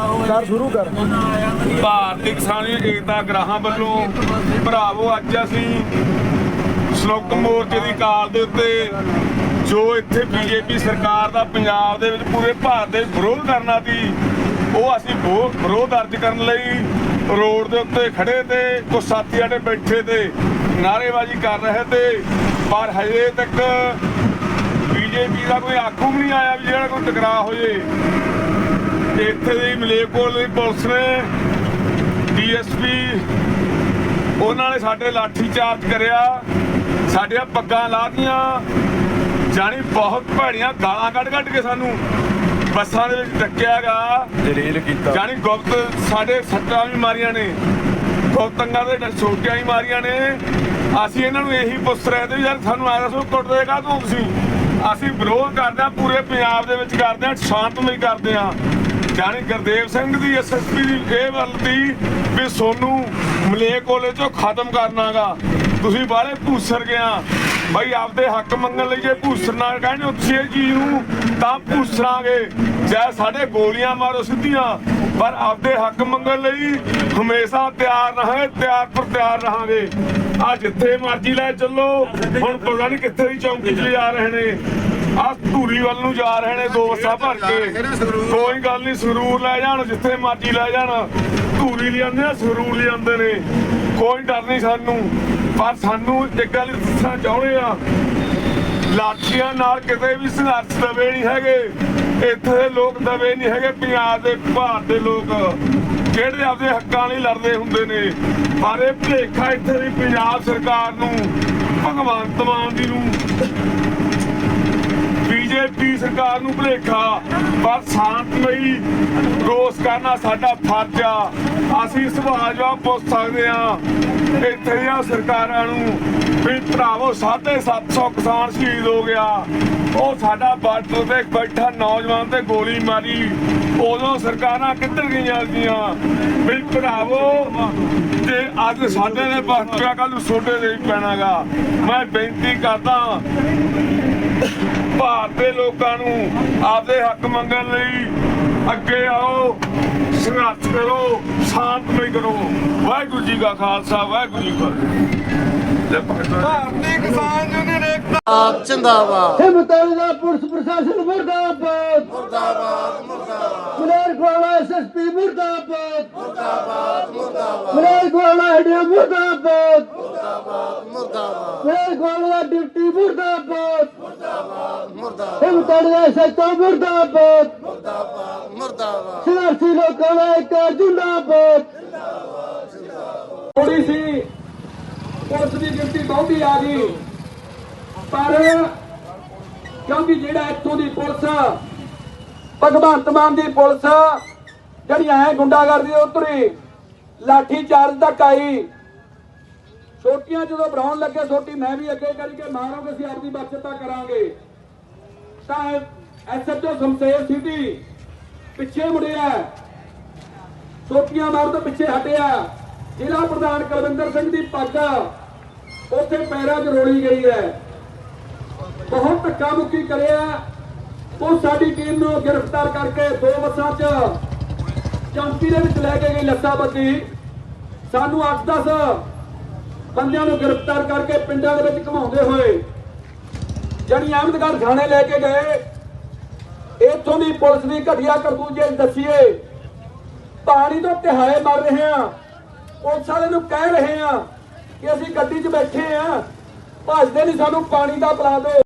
ਕਰ ਸ਼ੁਰੂ ਕਰ। ਭਾਰਤੀ ਕਿਸਾਨ ਏਕਤਾ ਗ੍ਰਾਹਾਂ ਵੱਲੋਂ ਭਰਾਵੋ, ਅੱਜ ਅਸੀਂ ਸੰਯੁਕਤ ਮੋਰਚੇ ਦੀ ਕਾਲ ਦੇ ਉੱਤੇ ਜੋ ਇੱਥੇ ਬੀਜੇਪੀ ਸਰਕਾਰ ਦਾ ਪੰਜਾਬ ਦੇ ਵਿੱਚ ਪੂਰੇ ਭਾਰਤ ਦੇ ਵਿਰੋਧ ਕਰਨਾ ਸੀ, ਉਹ ਅਸੀਂ ਵਿਰੋਧ ਦਰਜ ਕਰਨ ਲਈ ਰੋਡ ਦੇ ਉੱਤੇ ਖੜੇ ਤੇ ਕੁਝ ਸਾਥੀ ਸਾਡੇ ਬੈਠੇ ਤੇ, ਨਾਅਰੇਬਾਜ਼ੀ ਕਰ ਰਹੇ ਤੇ, ਪਰ ਹਜੇ ਤੱਕ ਬੀਜੇਪੀ ਦਾ ਕੋਈ ਆਗੂ ਵੀ ਨਹੀਂ ਆਇਆ ਵੀ ਜਿਹੜਾ ਕੋਈ ਟਕਰਾਅ ਹੋ ਜੇ ਇੱਥੇ ਦੀ ਮਲੇਕੋਲ ਦੀ ਪੁਲਿਸ ਨੇ ਡੀਐਸਪੀ ਉਹਨਾਂ ਨੇ ਸਾਡੇ ਲਾਠੀ ਚਾਰਜ ਕਰਿਆ ਸਾਡੀਆਂ ਪੱਗਾਂ ਲਾਤੀਆਂ ਜਾਣੀ ਬਹੁਤ ਭੈੜੀਆਂ ਗਾਲਾਂ ਕੱਢ ਕੱਢ ਕੇ ਸਾਨੂੰ ਬੱਸਾਂ ਦੇ ਵਿੱਚ ਟੱਕਿਆਗਾ ਜਲੀਲ ਕੀਤਾ। ਜਾਣੀ ਗੁਪਤ ਸਾਡੇ ਸੱਟਾਂ ਵੀ ਮਾਰੀਆਂ ਨੇ ਗੁਪਤੰਗਾਂ ਦੇ ਛੋਟੀਆਂ ਹੀ ਮਾਰੀਆਂ ਨੇ। ਅਸੀਂ ਇਹਨਾਂ ਨੂੰ ਇਹੀ ਪੁੱਛ ਰਹੇ ਤੇ ਯਾਰ ਸਾਨੂੰ ਆਇਆ ਦੱਸੋ ਕੁੱਟਦੇ ਕਾ ਤੂੰ ਤੁਸੀਂ? ਅਸੀਂ ਵਿਰੋਧ ਕਰਦੇ ਹਾਂ ਪੂਰੇ ਪੰਜਾਬ ਦੇ ਵਿੱਚ ਕਰਦੇ ਹਾਂ ਸ਼ਾਂਤਮਈ ਕਰਦੇ ਹਾਂ। ਜਾਣੀ ਗੁਰਦੇਵ ਸਿੰਘ ਦੀ ਐਸਐਸਪੀ ਦੀ ਇਹ ਵੱਲ ਦੀ ਵੀ ਸੋਨੂੰ ਮਲੇਕੋਲੇ ਚੋਂ ਖਤਮ ਕਰਨਾਗਾ। ਤੁਸੀਂ ਬਾਹਲੇ ਭੂਸਰ ਗਿਆ ਬਈ ਆਪਦੇ ਹੱਕ ਮੰਗਣ ਲਈ ਜੇ ਭੂਸਰਨਾ ਕਹਿੰਦੇ ਹੋ ਤੁਸੀਂ ਨੂੰ, ਤਾਂ ਭੂਸਰਾਂਗੇ ਚਾਹੇ ਸਾਡੇ ਗੋਲੀਆਂ ਮਾਰੋ ਸਿੱਧੀਆਂ। ਪਰ ਆਪਦੇ ਹੱਕ ਮੰਗਣ ਲਈ ਹਮੇਸ਼ਾ ਤਿਆਰ ਰਹਾਂਗੇ ਤਿਆਰ ਪਰ ਤਿਆਰ ਰਹਾਂਗੇ। ਆ ਜਿੱਥੇ ਮਰਜ਼ੀ ਲੈ ਚੱਲੋ। ਹੁਣ ਪਤਾ ਨਹੀਂ ਕਿੱਥੇ ਦੀ ਚੌਂਕੀ 'ਚ ਜਾ ਰਹੇ ਨੇ। ਆ ਧੂਰੀ ਵੱਲ ਨੂੰ ਜਾ ਰਹੇ ਨੇ ਦੋ ਭਰ ਕੇ। ਕੋਈ ਗੱਲ ਨਹੀਂ ਸਰੂਰ ਲੈ ਜਾਣ, ਜਿੱਥੇ ਮਰਜ਼ੀ ਲੈ ਜਾਣ। ਧੂਰੀ ਲਿਆਂਦੇ ਆ ਸਰੂਰ ਲਿਆਂਦੇ ਨੇ। ਕੋਈ ਡਰ ਨਹੀਂ ਸਾਨੂੰ। ਪਰ ਸਾਨੂੰ ਇੱਕ ਗੱਲ ਦੱਸਣਾ ਚਾਹੁੰਦੇ ਆ। ਲਾਠੀਆਂ ਨਾਲ ਕਿਤੇ ਵੀ ਸੰਘਰਸ਼ ਦਵੇ ਨਹੀਂ ਹੈਗੇ। ਇੱਥੇ ਦੇ ਲੋਕ ਦਵੇ ਨਹੀਂ ਹੈਗੇ, ਪੰਜਾਬ ਦੇ, ਭਾਰਤ ਦੇ ਲੋਕ। ਜਿਹੜੇ ਆਪਦੇ ਹੱਕਾਂ ਲਈ ਲੜਦੇ ਹੁੰਦੇ ਨੇ। ਪਰ ਇਹ ਭਲੇਖਾ ਇੱਥੇ ਦੀ ਪੰਜਾਬ ਸਰਕਾਰ ਨੂੰ, ਭਗਵੰਤ ਮਾਨ ਜੀ ਨੂੰ। ਬੀਜੇਪੀ ਸਰਕਾਰ ਨੂੰ ਭੁਲੇਖਾ, ਪਰ ਸ਼ਾਂਤਮਈ ਰੋਸ ਕਰਨਾ ਸਾਡਾ ਫਰਜ਼ ਆ। ਅਸੀਂ ਸਵਾਲ ਪੁੱਛ ਸਕਦੇ ਆ ਇੱਥੇ ਦੀਆਂ ਸਰਕਾਰਾਂ ਨੂੰ ਵੀ ਭਰਾਵੋ 750 ਕਿਸਾਨ ਸ਼ਹੀਦ ਹੋ ਗਿਆ। ਉਹ ਸਾਡਾ ਬਾਰਡਰ ਤੇ ਬੈਠਾ ਨੌਜਵਾਨ ਤੇ ਗੋਲੀ ਮਾਰੀ। ਉਦੋਂ ਸਰਕਾਰਾਂ ਕਿੱਧਰ ਗਈਆਂ ਸੀਆਂ ਵੀ ਭਰਾਵੋ ਤੇ ਅੱਜ ਸਾਡੇ ਨੇ ਬਸਤਿਆ ਕੱਲ ਨੂੰ ਛੋਟੇ ਦੇ ਪੈਣਾਗਾ। ਮੈਂ ਬੇਨਤੀ ਕਰਦਾ ਭਾਰਤ ਦੇ ਲੋਕਾਂ ਨੂੰ ਆਪਦੇ ਹੱਕ ਮੰਗਣ ਲਈ ਅੱਗੇ ਆਓ ਸੰਘਰਸ਼ ਕਰੋ ਸ਼ਾਂਤਮਈ ਕਰੋ। ਵਾਹਿਗੁਰੂ ਜੀ ਕਾ ਖਾਲਸਾ ਵਾਹਿਗੁਰੂ ਜੀ ਕੀ ਫਤਿਹ। ਭਾਰਤੀ ਕਿਸਾਨ ਯੂਨੀਅਨ ਏਕਤਾ। ਆਪ ਜਿੰਦਾਬਾਦ। ਹਿੰਮਤਾਂ ਦਾ ਪੁਲਿਸ ਪ੍ਰਸ਼ਾਸਨ ਮੁਰਦਾਬਾਦ। ਮੁਰਦਾਬਾਦ ਮੁਰਦਾਬਾਦ। ਮਲੇਰਕੋਟਲਾ ਐਸਐਸਪੀ ਮੁਰਦਾਬਾਦ। ਮੁਰਦਾਬਾਦ ਮੁਰਦਾਬਾਦ। ਮਲੇਰਕੋਟਲਾ ਹੈਡੀਆ ਮੁਰਦਾਬਾਦ। ਮੁਰਦਾਬਾਦ ਮਲੇਰਕੋਟਲਾ ਡਿਪਟੀ ਮੁਰਦਾਬਾਦ। ਮੁਰਦਾਬਾਦ ਹਿੰਮਤਾਂ ਦਾ ਐਸਐਚਓ ਮੁਰਦਾਬਾਦ। ਮੁਰਦਾਬਾਦ ਸੰਘਰਸ਼ੀ ਲੋਕਾਂ ਦਾ ਇੱਕ ਜਿੰਦਾਬਾਦ। ਥੋੜੀ ਸੀ ਪੁਲਿਸ ਦੀ ਗਿਣਤੀ ਬਹੁਤੀ ਆ ਗਈ। ਪਰ ਕਿਉਂਕਿ ਜਿਹੜਾ ਇੱਥੋਂ ਦੀ ਪੁਲਿਸ ਭਗਵੰਤ ਮਾਨ ਦੀ ਪੁਲਿਸ ਜਿਹੜੀ ਐ ਗੁੰਡਾਗਰਦੀ ਉਤਰੀ, ਲਾਠੀ ਚਾਰਜ ਤੱਕ ਆਈ। ਛੋਟੀਆਂ ਜਦੋਂ ਬਣਾਉਣ ਲੱਗੇ ਛੋਟੀ ਮੈਂ ਵੀ ਅੱਗੇ ਕਰੀ ਕੇ ਮਾਰੋਗੇ, ਅਸੀਂ ਆਪਦੀ ਬਚਤਾ ਕਰਾਂਗੇ। ਤਾਂ ਐਸਐਚਓ ਸਮਸੇਰ ਸਿਟੀ ਪਿੱਛੇ ਮੁੜਿਆ ਛੋਟੀਆਂ ਮਾਰ ਤੋਂ ਪਿੱਛੇ ਹਟਿਆ। ਜ਼ਿਲ੍ਹਾ ਪ੍ਰਧਾਨ ਕੁਲਵਿੰਦਰ ਸਿੰਘ ਦੀ ਪੱਗ ਉੱਥੇ ਪੈਰਾਂ 'ਚ ਰੋਲੀ ਗਈ ਹੈ। ਬਹੁਤ ਧੱਕਾ ਮੁੱਕੀ ਕਰਿਆ। ਉਹ ਸਾਡੀ ਟੀਮ ਨੂੰ ਗ੍ਰਿਫਤਾਰ ਕਰਕੇ ਦੋ ਬੱਸਾਂ 'ਚ ਚੌਂਕੀ ਦੇ ਵਿੱਚ ਲੈ ਕੇ ਗਈ ਲੱਸਾ ਬੱਦੀ ਸਾਨੂੰ 8-10 ਬੰਦਿਆਂ ਨੂੰ ਗ੍ਰਿਫਤਾਰ ਕਰਕੇ ਪਿੰਡਾਂ ਦੇ ਵਿੱਚ ਘਮਾਉਂਦੇ ਹੋਏ ਜਣੀ ਅਹਿਮਦਗੜ੍ਹ ਥਾਣੇ ਲੈ ਕੇ ਗਏ। ਇੱਥੋਂ ਦੀ ਪੁਲਿਸ ਦੀ ਘਟੀਆ ਕਰਤੂਜੇ ਦੱਸੀਏ, ਪਾਣੀ ਤੋਂ ਤਿਹਾਏ ਮਰ ਰਹੇ ਆ ਪੁਲਿਸ ਵਾਲੇ ਨੂੰ ਕਹਿ ਰਹੇ ਆ ਕਿ ਅਸੀਂ ਗੱਡੀ 'ਚ ਬੈਠੇ ਆ ਭੱਜਦੇ ਨਹੀਂ ਸਾਨੂੰ ਪਾਣੀ ਦਾ ਪਿਲਾ ਦਿਓ।